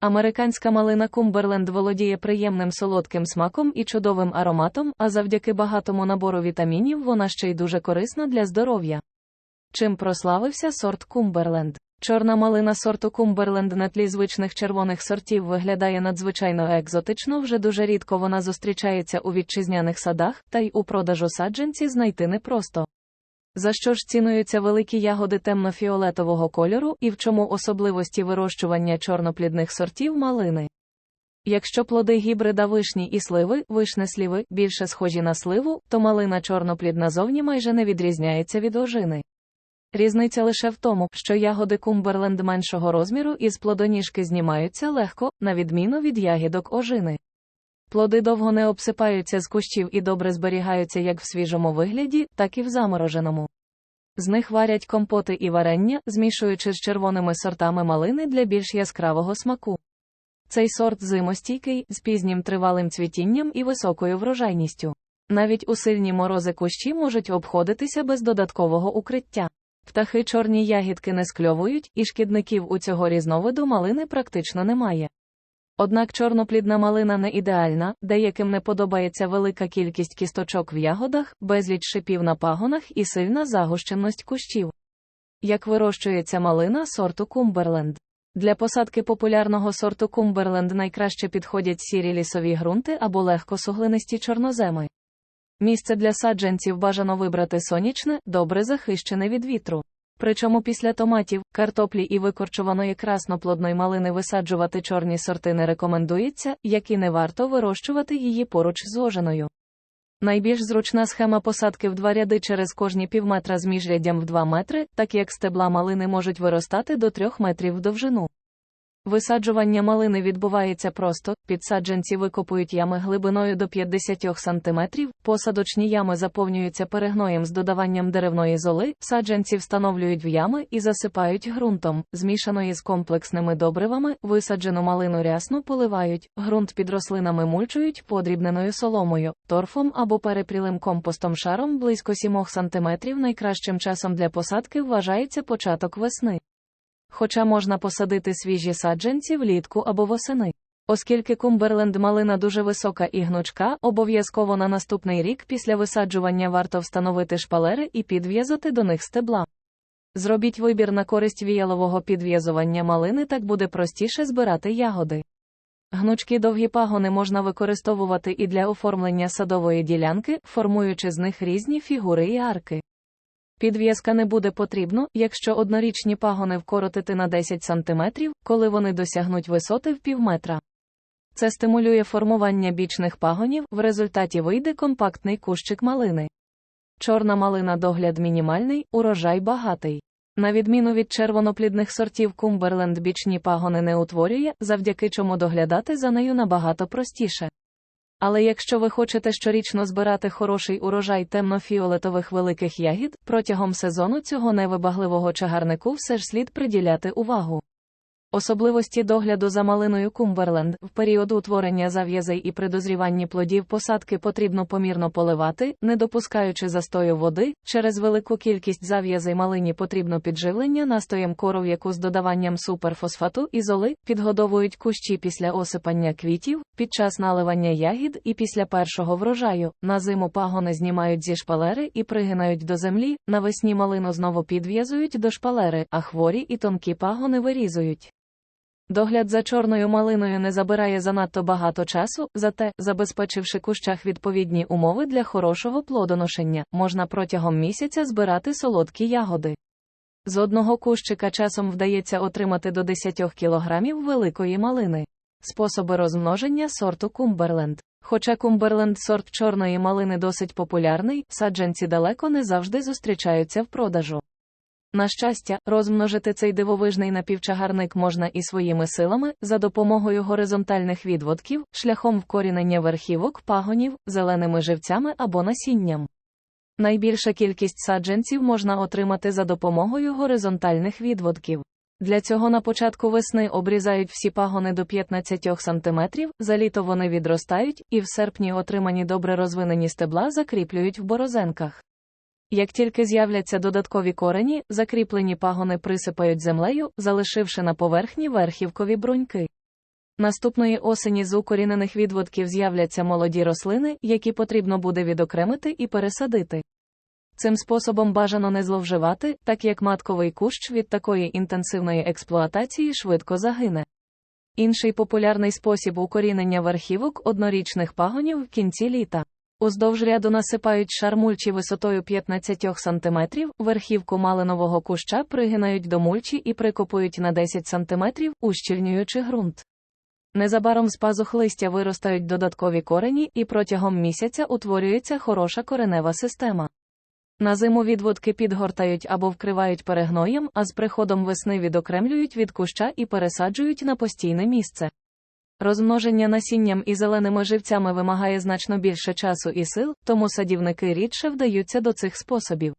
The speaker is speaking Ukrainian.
Американська малина Кумберленд володіє приємним солодким смаком і чудовим ароматом, а завдяки багатому набору вітамінів вона ще й дуже корисна для здоров'я. Чим прославився сорт Кумберленд? Чорна малина сорту Кумберленд на тлі звичних червоних сортів виглядає надзвичайно екзотично, вже дуже рідко вона зустрічається у вітчизняних садах, та й у продажу саджанці знайти непросто. За що ж цінуються великі ягоди темно-фіолетового кольору і в чому особливості вирощування чорноплідних сортів малини? Якщо плоди гібрида вишні і сливи, вишне-сліви більше схожі на сливу, то малина чорноплідна зовні майже не відрізняється від ожини. Різниця лише в тому, що ягоди Кумберленд меншого розміру із плодоніжки знімаються легко, на відміну від ягідок ожини. Плоди довго не обсипаються з кущів і добре зберігаються як в свіжому вигляді, так і в замороженому. З них варять компоти і варення, змішуючи з червоними сортами малини для більш яскравого смаку. Цей сорт зимостійкий, з пізнім тривалим цвітінням і високою врожайністю. Навіть у сильні морози кущі можуть обходитися без додаткового укриття. Птахи чорні ягідки не скльовують, і шкідників у цього різновиду малини практично немає. Однак чорноплідна малина не ідеальна, деяким не подобається велика кількість кісточок в ягодах, безліч шипів на пагонах і сильна загущеність кущів. Як вирощується малина сорту Кумберленд? Для посадки популярного сорту Кумберленд найкраще підходять сірі лісові ґрунти або легкосуглинисті чорноземи. Місце для саджанців бажано вибрати сонячне, добре захищене від вітру. Причому після томатів, картоплі і викорчуваної красноплодної малини висаджувати чорні сорти не рекомендується, як і не варто вирощувати її поруч з ожиною. Найбільш зручна схема посадки в два ряди через кожні півметра з міжряддям в 2 метри, так як стебла малини можуть виростати до 3 метрів в довжину. Висаджування малини відбувається просто, підсадженці викопують ями глибиною до 50 см, посадочні ями заповнюються перегноєм з додаванням деревної золи, саджанці встановлюють в ями і засипають ґрунтом, змішаної з комплексними добривами, висаджену малину рясно поливають, ґрунт під рослинами мульчують подрібненою соломою, торфом або перепрілим компостом шаром близько 7 см. Найкращим часом для посадки вважається початок весни хоча можна посадити свіжі саджанці влітку або восени. Оскільки Кумберленд малина дуже висока і гнучка, обов'язково на наступний рік після висаджування варто встановити шпалери і підв'язати до них стебла. Зробіть вибір на користь віялового підв'язування малини, так буде простіше збирати ягоди. Гнучкі довгі пагони можна використовувати і для оформлення садової ділянки, формуючи з них різні фігури і арки. Підв'язка не буде потрібно, якщо однорічні пагони вкоротити на 10 см, коли вони досягнуть висоти в півметра. Це стимулює формування бічних пагонів, в результаті вийде компактний кущик малини. Чорна малина догляд мінімальний, урожай багатий. На відміну від червоноплідних сортів Кумберленд бічні пагони не утворює, завдяки чому доглядати за нею набагато простіше. Але якщо ви хочете щорічно збирати хороший урожай темно-фіолетових великих ягід, протягом сезону цього невибагливого чагарнику все ж слід приділяти увагу. Особливості догляду за малиною Кумберленд в період утворення зав'язей і при дозріванні плодів посадки потрібно помірно поливати, не допускаючи застою води. Через велику кількість зав'язей малині потрібно підживлення настоєм коров'яку з додаванням суперфосфату і золи, підгодовують кущі після осипання квітів, під час наливання ягід і після першого врожаю. На зиму пагони знімають зі шпалери і пригинають до землі. Навесні малину знову підв'язують до шпалери, а хворі і тонкі пагони вирізують. Догляд за чорною малиною не забирає занадто багато часу, зате, забезпечивши кущах відповідні умови для хорошого плодоношення, можна протягом місяця збирати солодкі ягоди. З одного кущика часом вдається отримати до 10 кілограмів великої малини. Способи розмноження сорту Кумберленд. Хоча Кумберленд сорт чорної малини досить популярний, саджанці далеко не завжди зустрічаються в продажу. На щастя, розмножити цей дивовижний напівчагарник можна і своїми силами, за допомогою горизонтальних відводків, шляхом вкорінення верхівок, пагонів, зеленими живцями або насінням. Найбільша кількість саджанців можна отримати за допомогою горизонтальних відводків. Для цього на початку весни обрізають всі пагони до 15 см, за літо вони відростають, і в серпні отримані добре розвинені стебла закріплюють в борозенках. Як тільки з'являться додаткові корені, закріплені пагони присипають землею, залишивши на поверхні верхівкові бруньки. Наступної осені з укорінених відводків з'являться молоді рослини, які потрібно буде відокремити і пересадити. Цим способом бажано не зловживати, так як матковий кущ від такої інтенсивної експлуатації швидко загине. Інший популярний спосіб укорінення верхівок однорічних пагонів в кінці літа. Уздовж ряду насипають шар мульчі висотою 15 см, верхівку малинового куща пригинають до мульчі і прикопують на 10 см, ущільнюючи ґрунт. Незабаром з пазух листя виростають додаткові корені і протягом місяця утворюється хороша коренева система. На зиму відводки підгортають або вкривають перегноєм, а з приходом весни відокремлюють від куща і пересаджують на постійне місце. Розмноження насінням і зеленими живцями вимагає значно більше часу і сил, тому садівники рідше вдаються до цих способів.